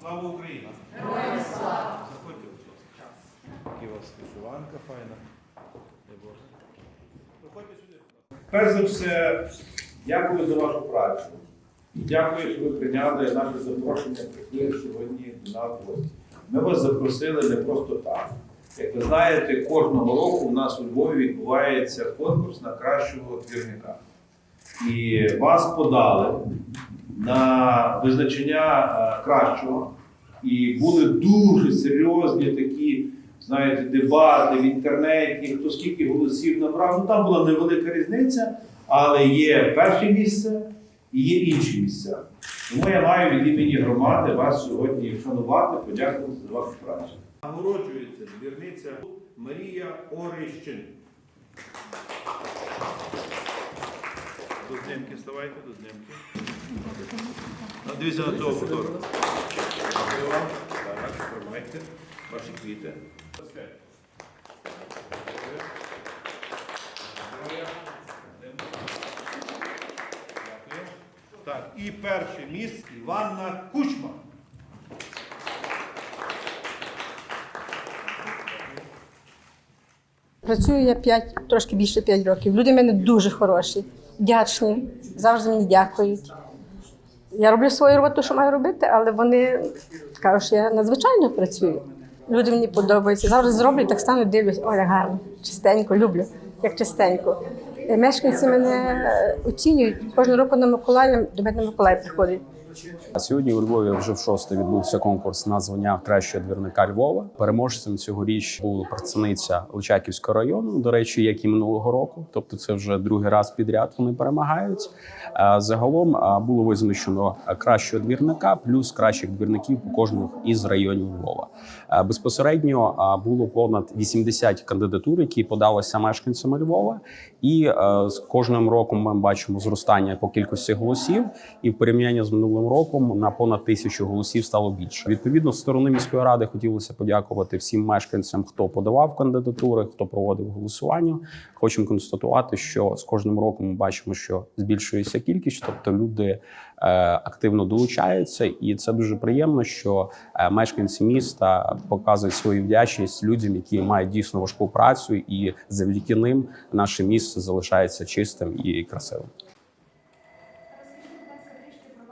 Слава Україні! Героям слава! Заходьте, будь ласка. Які у вас вишиванка файна. Проходьте сюди. Перш за все, дякую за вашу працю. Дякую, що ви прийняли наше запрошення, прийшли сьогодні до нас в гості. Ми вас запросили не просто так. Як ви знаєте, кожного року у нас у Львові відбувається конкурс на кращого двірника. І вас подали на визначення е, кращого. І були дуже серйозні такі, знаєте, дебати в інтернеті, хто скільки голосів набрав. Ну там була невелика різниця, але є перше місце і є інші місця. Тому я маю від імені громади вас сьогодні вшанувати, подякувати за вашу працю. Нагороджується двірниця Марія Орищин. До знімки вставайте, до знімки. Дивіться на цього фотографа. Дякую вам. Так, тримайте ваші квіти. Так, і перше місце Іванна Кучма. Працюю я 5, трошки більше 5 років. Люди в мене дуже хороші, вдячні, завжди мені дякують. Я роблю свою роботу, що маю робити, але вони кажуть, що я надзвичайно працюю. Люди мені подобаються. Зараз зроблю, так стану, дивлюсь, ой, як гарно, чистенько, люблю, як чистенько. Е, Мешканці мене е, оцінюють. Кожного року на Миколаїв до мене Миколай приходить. А сьогодні у Львові вже в шосте відбувся конкурс на звання кращого двірника Львова. Переможцем цьогоріч була працівниця Личаківського району. До речі, як і минулого року. Тобто, це вже другий раз підряд вони перемагають. Загалом було визначено кращого двірника плюс кращих двірників по кожному із районів Львова. Безпосередньо було понад 80 кандидатур, які подалися мешканцями Львова. І з кожним роком ми бачимо зростання по кількості голосів, і в порівнянні з минулим роком на понад тисячу голосів стало більше. Відповідно, з сторони міської ради хотілося подякувати всім мешканцям, хто подавав кандидатури, хто проводив голосування. Хочемо констатувати, що з кожним роком ми бачимо, що збільшується кількість, тобто люди е, активно долучаються, і це дуже приємно, що е, мешканці міста показують свою вдячність людям, які мають дійсно важку працю, і завдяки ним наше місце залишається чистим і красивим.